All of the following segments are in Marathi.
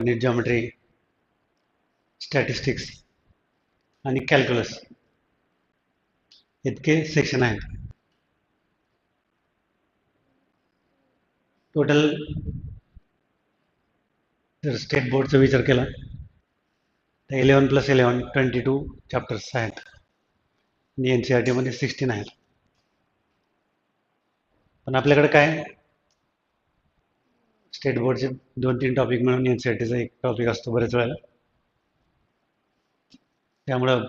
आणि जॉमेट्री स्टॅटिस्टिक्स आणि कॅल्क्युलस इतके सेक्शन आहेत. टोटल जर स्टेट बोर्डचा विचार केला तर eleven plus eleven twenty two chapters आहेत. आणि एन सी आर टीमध्ये सिक्स्टीन आहेत. पण आपल्याकडे काय स्टेट बोर्डचे दोन तीन टॉपिक मिळून एन सी आर टीचा एक टॉपिक असतो बरेच वेळेला. त्यामुळं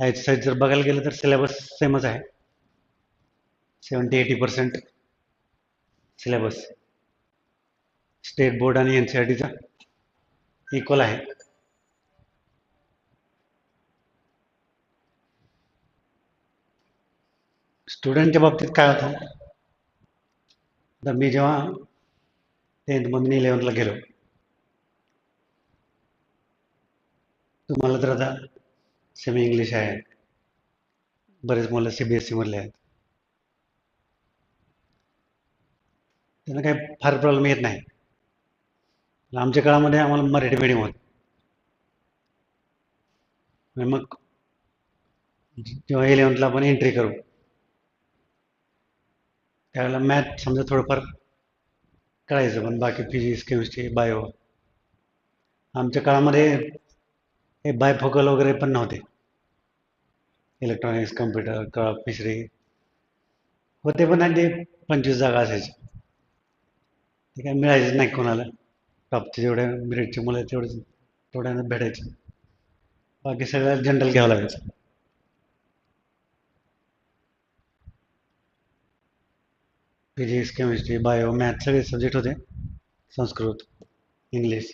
याच्या साईड जर बघायला गेलं तर सिलेबस सेमच आहे. Seventy eight percent syllabus state board आणि एन सी आर टीचा इक्वल आहे स्टुडंटच्या बाबतीत काय होतं? तर मी जेव्हा टेन्थमधून इलेवनला गेलो तुम्हाला तर आता सेमी इंग्लिश आहे. बरेच मुलं सी बी एस सीमधले आहेत. त्यांना काही फार प्रॉब्लेम येत नाही. आमच्या काळामध्ये आम्हाला मराठी मिडियम होत. मग जेव्हा इलेवन्थला आपण एंट्री करू त्यावेळेला मॅथ समजा थोडंफार कळायचं पण बाकी फिजिक्स केमिस्ट्री बायो आमच्या काळामध्ये हे बायफोकल वगैरे पण नव्हते. इलेक्ट्रॉनिक्स कम्प्युटर कळा फिशरी होते पण आणि ते पंचवीस जागा असायचे. ते काय मिळायचं नाही कोणाला. टॉपचे जेवढे मिरिटचे मुलं तेवढे तेवढ्यानं भेटायचे. बाकी सगळ्या जनरल घ्यावं लागायचं. फिजिक्स केमिस्ट्री बायो मॅथ सगळे सब्जेक्ट होते. संस्कृत इंग्लिश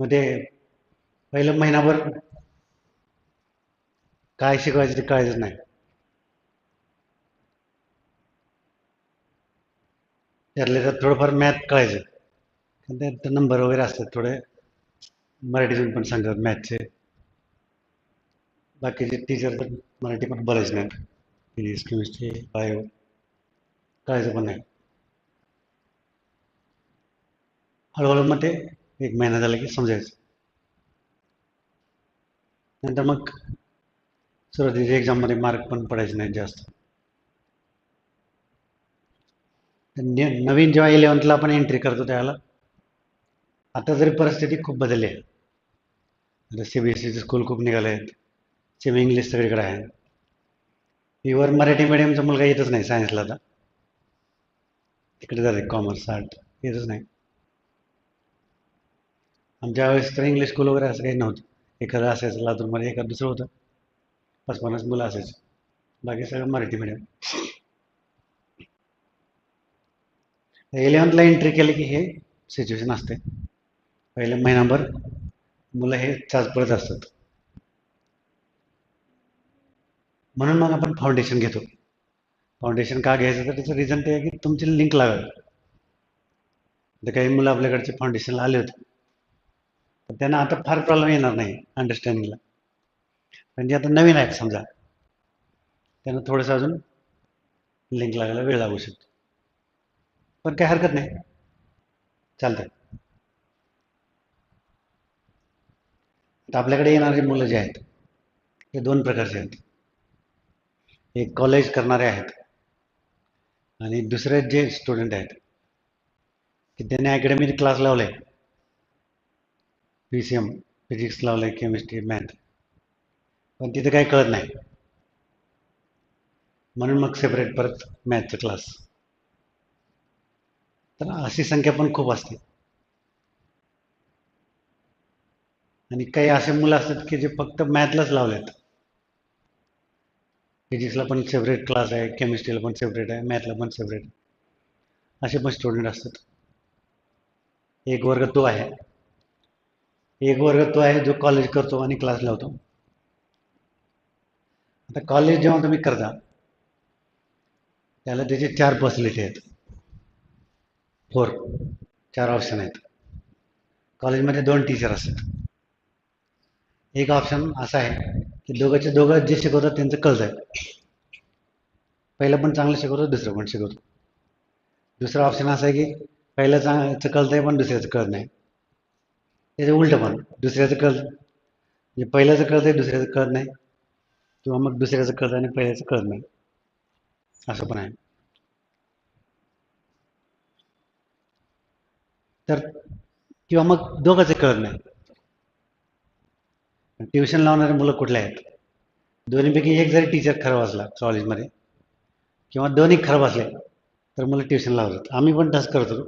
मग ते पहिलं महिनाभर काय शिकवायचं ते कळायचं नाही. त्यातले तर थोडंफार मॅथ कळायचं. पण त्यात नंबर वगैरे असतात थोडे. मराठीतून पण सांगतात मॅथचे बाकीचे टीचर तर मराठी पण बोलायचे नाहीत. फिजिक्स केमिस्ट्री बायो कळायचं पण नाही हळूहळू मग ते एक महिना झाला की समजायचं. नंतर मग सुरुवातीच्या एक्झाममध्ये मार्क पण पडायचे नाहीत जास्त. नवीन जेव्हा इलेवन्थला आपण एंट्री करतो त्यावेळेला आता जरी परिस्थिती खूप बदलली आहे. आता सी बी एस सीचे स्कूल खूप निघाले आहेत. सेमी इंग्लिश सगळीकडे आहे प्युअर मराठी मिडियमचा मुलगा येतच नाही सायन्सला आता. तिकडे जाते कॉमर्स आर्ट येतच नाही. आमच्या वेळेस तर इंग्लिश स्कूल वगैरे असं काही नव्हतं. एखादं असायचं लातूरमध्ये एखादं दुसरं होतं. पाच पन्नास मुलं असायचं. बाकी सगळं मराठी मिडियम इलेवन्थला एंट्री केली की हे सिच्युएशन असते. पहिले महिनाभर मुलं हे चाच पडत असतात. म्हणून मग आपण फाउंडेशन घेतो. फाउंडेशन का घ्यायचं तर त्याचं रिझन ते आहे की तुमची लिंक लागल. तर काही मुलं आपल्याकडचे फाउंडेशनला आले होते. तर त्यांना आता फार प्रॉब्लेम येणार नाही अंडरस्टँडिंगला पण जे आता नवीन आहेत समजा त्यांना थोडंसं अजून लिंक लागायला वेळ लागू शकतो. पण काही हरकत नाही. चालतंय. तर आपल्याकडे येणारी मुलं जे आहेत हे दोन प्रकारचे आहेत. एक कॉलेज करणारे आहेत. आणि दुसरे जे स्टुडंट आहेत की त्यांनी अकॅडमीत क्लास लावले. पी सी एम फिजिक्स लावले केमिस्ट्री मॅथ पण तिथे काही कळत नाही. म्हणून मग सेपरेट परत मॅथचा क्लास तर अशी संख्या पण खूप असते. आणि काही असे मुलं असतात की जे फक्त मॅथलाच लावलेत. फिजिक्सला पण सेपरेट क्लास आहे केमिस्ट्रीला पण सेपरेट आहे मॅथला पण सेपरेट असे पण स्टुडंट असतात. एक वर्ग तो आहे. एक वर्ग तो आहे जो कॉलेज करतो आणि क्लास लावतो. आता कॉलेज जेव्हा तुम्ही करता त्याला त्याचे चार पर्सनॅलिटी आहेत. फोर चार ऑप्शन आहेत. कॉलेजमध्ये दोन टीचर असतात. एक ऑप्शन असा आहे ते दोघांचे दोघं जे शिकवतात त्यांचं कळत. आहे पहिलं पण चांगलं शिकवतो दुसरं पण शिकवतो दुसरा ऑप्शन असा आहे की पहिल्याचं आहे पण दुसऱ्याचं कळत नाही. त्याचं उलटं पण दुसऱ्याचं कळ म्हणजे पहिल्याचं कळतंय दुसऱ्याचं कळत नाही. किंवा मग दुसऱ्याचं कळतं आणि पहिल्याचं कळत नाही. असं पण आहे. तर किंवा मग दोघांचं कळत नाही. ट्युशन लावणारे मुलं कुठले आहेत? दोन्हीपैकी एक जरी टीचर खराब असला कॉलेजमध्ये किंवा दोन्ही खराब असले तर मुलं ट्युशन लावतात. आम्ही पण तसं करतो.